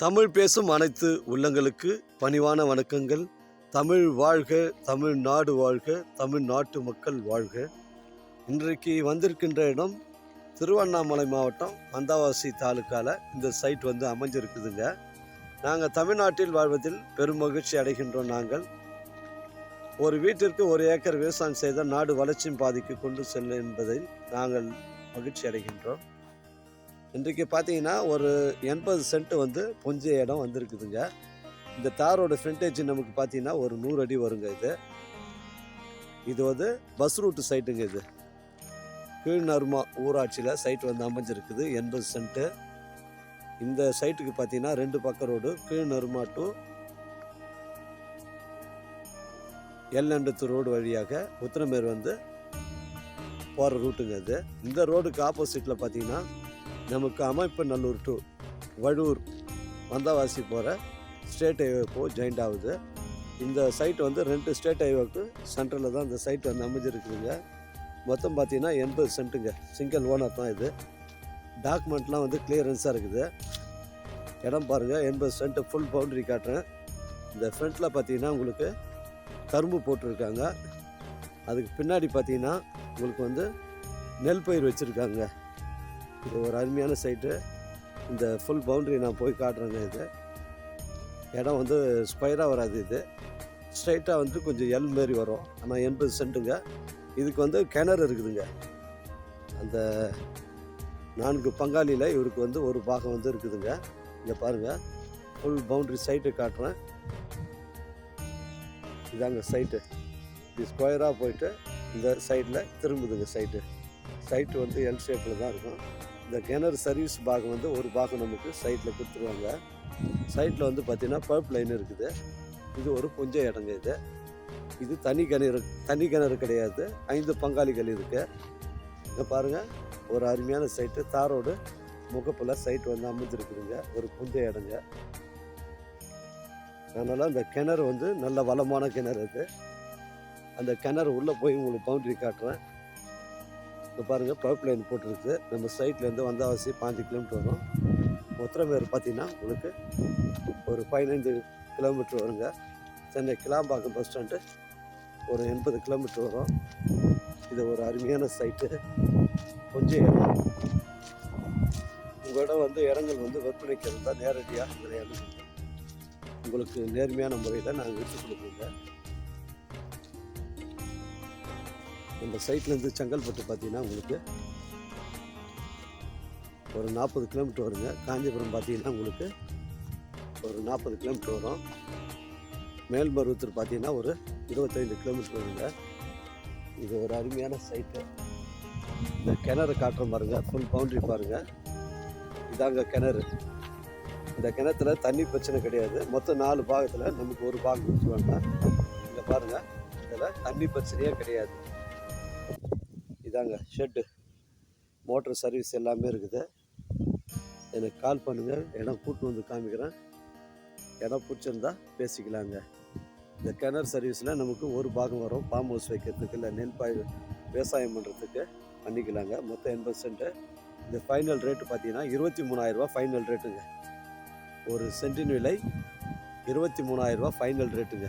தமிழ் பேசும் அனைத்து உள்ளங்களுக்கு பணிவான வணக்கங்கள். தமிழ் வாழ்க தமிழ் நாடு வாழ்க தமிழ் நாட்டு மக்கள் வாழ்க. இன்றைக்கு வந்திருக்கின்ற இடம் திருவண்ணாமலை மாவட்டம் மந்தாவாசி தாலுக்கால இந்த சைட் வந்து அமைஞ்சிருக்குதுங்க. நாங்கள் தமிழ்நாட்டில் வாழ்வதில் பெரும் மகிழ்ச்சி அடைகின்றோம் நாங்கள். ஒரு வீட்டிற்கு ஒரு ஏக்கர் விவசாயம் செய்தால் நாடு வளர்ச்சியின் பாதிக்கு கொண்டு செல்லும் என்பதை நாங்கள் மகிழ்ச்சி அடைகின்றோம். இன்றைக்கு பார்த்தீங்கன்னா ஒரு எண்பது சென்ட் வந்து பொஞ்ச இடம் வந்திருக்குதுங்க. இந்த தாரோட ஃப்ரண்டேஜ் நமக்கு பார்த்தீங்கன்னா ஒரு நூறு அடி வருங்க இது. இது வந்து பஸ் ரூட்டு சைட்டுங்க இது. கீழ்நருமா ஊராட்சியில் சைட் வந்து அமைஞ்சிருக்குது எண்பது சென்ட்டு இந்த சைட்டுக்கு பார்த்தீங்கன்னா ரெண்டு பக்க ரோடு கீழ்நர்மா டு எல்லண்டத்து ரோடு வழியாக உத்தரமேர் வந்து போகிற ரூட்டுங்க இது. இந்த ரோடுக்கு ஆப்போசிட்டில் பார்த்தீங்கன்னா நமக்கு அமைப்பு நல்லூர் டு வடூர் வந்தவாசி போகிற ஸ்டேட் ஹைவே ஜாயிண்ட் ஆகுது. இந்த சைட் வந்து ரெண்டு ஸ்டேட் ஹைவேக்கு சென்டரில் தான் இந்த சைட் வந்து அமைஞ்சிருக்குதுங்க. மொத்தம் பார்த்தீங்கன்னா எண்பது சென்ட்டுங்க சிங்கிள் ஓனர் தான் இது. டாக்குமெண்ட்லாம் வந்து கிளியரன்ஸாக இருக்குது. இடம் பாருங்கள் எண்பது சென்ட்டு ஃபுல் பவுண்டரி காட்டுறேன். இந்த ஃப்ரண்ட்டில் பார்த்தீங்கன்னா உங்களுக்கு கரும்பு போட்டிருக்காங்க. அதுக்கு பின்னாடி பார்த்தீங்கன்னா உங்களுக்கு வந்து நெல் பயிர் வச்சுருக்காங்க. இது ஒரு அருமையான சைட்டு இந்த ஃபுல் பவுண்ட்ரி நான் போய் காட்டுறேங்க இது. இடம் வந்து ஸ்கொயராக வராது இது. ஸ்ட்ரைட்டாக வந்து கொஞ்சம் எல் மாரி வரும். ஆனால் எண்பது சென்ட்டுங்க. இதுக்கு வந்து கிணறு இருக்குதுங்க. அந்த நான்கு பங்காளியில் இவருக்கு வந்து ஒரு பாகம் வந்து இருக்குதுங்க. இங்கே பாருங்கள் ஃபுல் பவுண்ட்ரி சைட்டு காட்டுறேன். இதாங்க சைட்டு இது ஸ்கொயராக போயிட்டு இந்த சைடில் திரும்புதுங்க சைட்டு சைட்டு வந்து எல் ஷேப்பில் தான் இருக்கும். இந்த கிணறு சர்வீஸ் பாகம் வந்து ஒரு பாகம் நமக்கு சைட்டில் கொடுத்துருவாங்க. சைட்டில் வந்து பார்த்திங்கன்னா பைப் லைன் இருக்குது. இது ஒரு புஞ்ச இடங்க இது. இது தனி கிணறு தனி கிணறு கிடையாது. ஐந்து பங்காளிகள் இருக்குது இங்கே பாருங்கள் ஒரு அருமையான சைட்டு தாரோடு முகப்பில் சைட் வந்து அமைஞ்சிருக்குதுங்க. ஒரு புஞ்ச இடங்க. அதனால் அந்த கிணறு வந்து நல்ல வளமான கிணறு அது. அந்த கிணறு உள்ளே போய் உங்களுக்கு பவுண்டரி காட்டுறேன். இப்போ பாருங்கள் பைப் லைன் போட்டிருக்கு. நம்ம சைட்லேருந்து வந்தாவாசி பாஞ்சு கிலோமீட்டர் வரும். உத்திரமேர் பார்த்தீங்கன்னா உங்களுக்கு ஒரு பதினைந்து கிலோமீட்டர் வருங்க. சென்னை கிளாம்பாக்கம் பஸ் ஸ்டாண்டு ஒரு எண்பது கிலோமீட்டர் வரும். இது ஒரு அருமையான சைட்டு கொஞ்சம் இடம். உங்களிடம் வந்து இடங்கள் வந்து விற்பனைக்கு இருந்தால் நேரடியாக நிறைய அனுப்புங்க உங்களுக்கு நேர்மையான முறையில் நாங்கள் விட்டு கொடுக்குறோங்க நம்ம சைட்லேருந்து செங்கல்பட்டு பார்த்தீங்கன்னா உங்களுக்கு ஒரு நாற்பது கிலோமீட்டர் வருங்க. காஞ்சிபுரம் பார்த்தீங்கன்னா உங்களுக்கு ஒரு நாற்பது கிலோமீட்டர் வரும். மேல்மருவத்தூர் பார்த்தீங்கன்னா ஒரு இருபத்தைந்து கிலோமீட்டர் வருங்க. இது ஒரு அருமையான சைட்டு இந்த கிணறு காட்டுற பாருங்க. ஃபுல் பவுண்ட்ரி பாருங்க. இதாங்க கிணறு. இந்த கிணத்துல தண்ணி பிரச்சனை கிடையாது. மொத்தம் நாலு பாகத்தில் நமக்கு ஒரு பாகம் கொடுத்துருவாங்க. இங்கே பாருங்கள் இதில் தண்ணி பிரச்சனையே கிடையாது. இதாங்க ஷெட்டு மோட்டர் சர்வீஸ் எல்லாமே இருக்குது. எனக்கு கால் பண்ணுங்கள் இடம் கூட்டு வந்து காமிக்கிறேன். இடம் பிடிச்சிருந்தா பேசிக்கலாங்க. இந்த கிணறு சர்வீஸில் நமக்கு ஒரு பாகம் வரும். ஃபார்ம் ஹவுஸ் வைக்கிறதுக்கு இல்லை நெல் பாய் விவசாயம் பண்ணுறதுக்கு பண்ணிக்கலாங்க. மொத்தம் எண்பது சென்ட்டு இந்த ஃபைனல் ரேட்டு பார்த்தீங்கன்னா இருபத்தி மூணாயிரரூபா ஃபைனல் ரேட்டுங்க ஒரு சென்டின் விலை இருபத்தி மூணாயிரரூபா ஃபைனல் ரேட்டுங்க